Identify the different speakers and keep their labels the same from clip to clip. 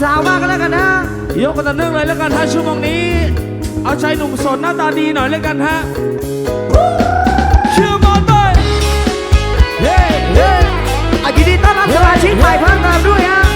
Speaker 1: สาวมากกันแล้วกันนะ
Speaker 2: ยกกันต่เนื่องเลยแล้วกันถ้าชั่วโมงนี้ เอาใจหนุ่มสดหน้าตาดีหน่อยแล้วกันฮะชื่อมอนเบย์เย้
Speaker 1: เย้ยินดีต้อนรับสมาชิกใหม่เพิ่มเติมด้วยฮะ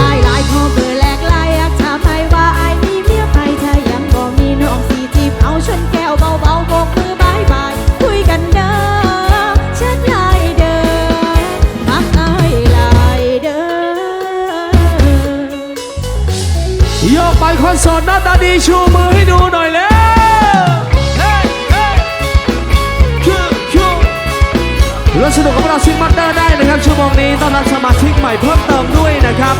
Speaker 3: อายหลายขอเบอร์แลกลายอยากถามไอ้ว่า
Speaker 4: ไอ้
Speaker 3: มีเมียไป
Speaker 4: ถ้ายังบ่มีน้องสีจีบเอาชนแก้วเบาๆโบมือบายบคุยกันเด้อเช็ดลายเด้อมักอาลายเด้อ โย
Speaker 2: กไปคอนเสิร์ตหน้าตาดีชูมือให้ดูหน่อยแล้ว สนุกกับเราชิงมัตเตอร์ได้นะครับชั่วโมงนี้ต้อนรับสมาชิกใหม่เพิ่มเติมด้วยนะครับ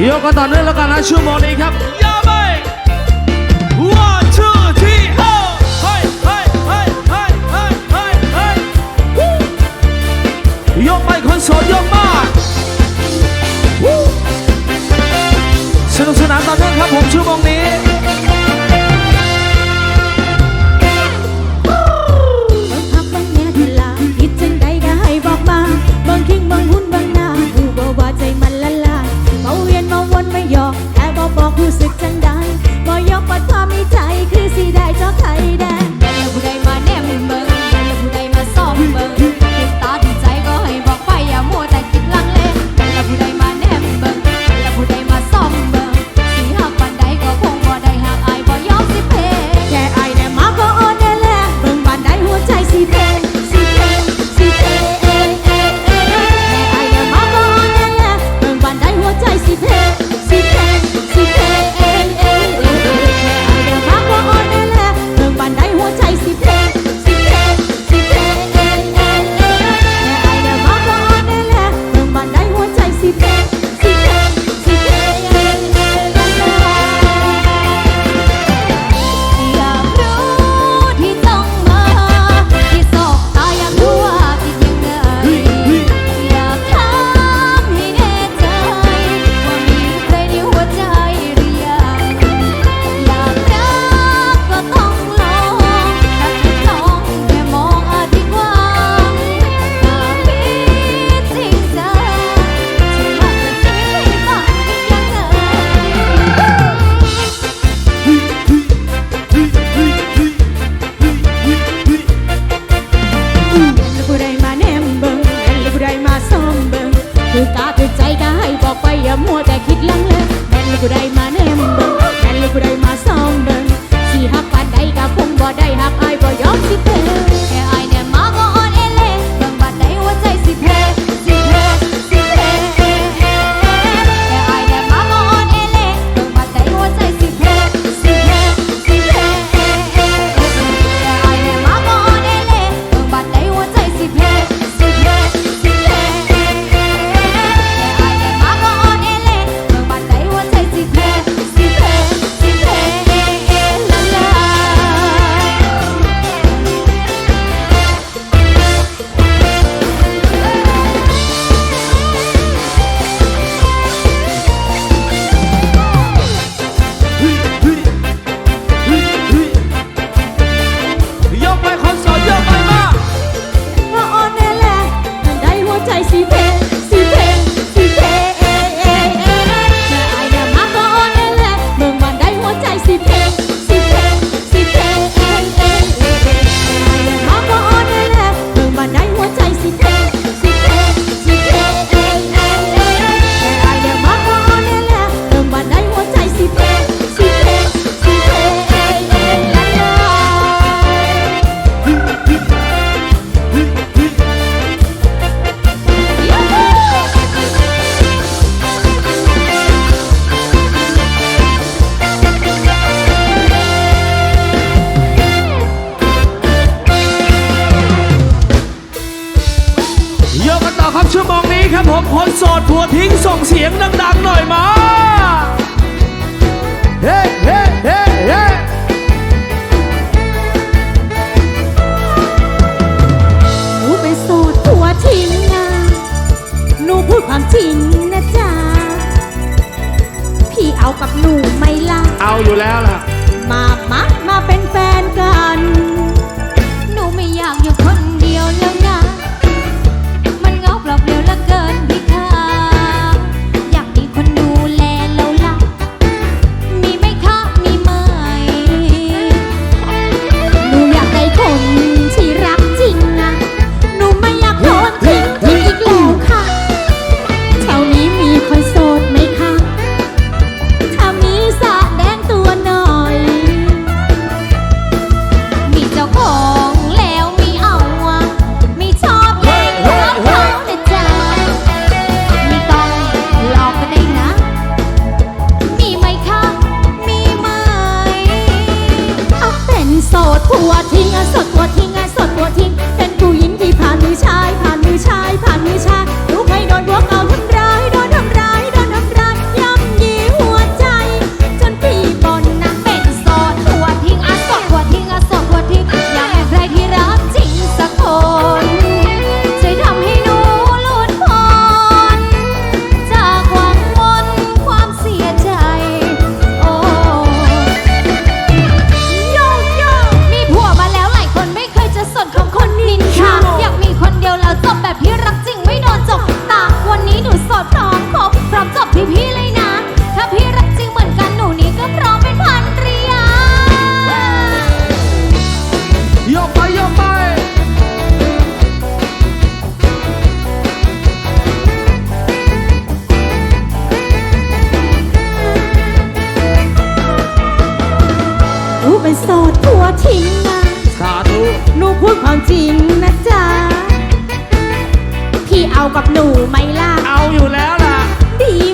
Speaker 3: ยกกันต่อเนื่อ
Speaker 4: งแล้วกัน
Speaker 3: นะช่วงโม
Speaker 2: งนี้ครับยาไป one two three four เฮ้ยเฮ้ยเฮ้ยเฮ้ยเฮ้ยกไปคนโสดโยกมากสนุกสนานต่อเนื่องครับผมช่วง
Speaker 1: โม
Speaker 4: งนี้ be. คน
Speaker 1: โสดผัวทิ้งส่งเสียงดัง ๆ หน่อยมา เฮ้
Speaker 4: กับหนูไหมล่ะ
Speaker 1: เอาอยู่แล้วล่ะ
Speaker 4: ดี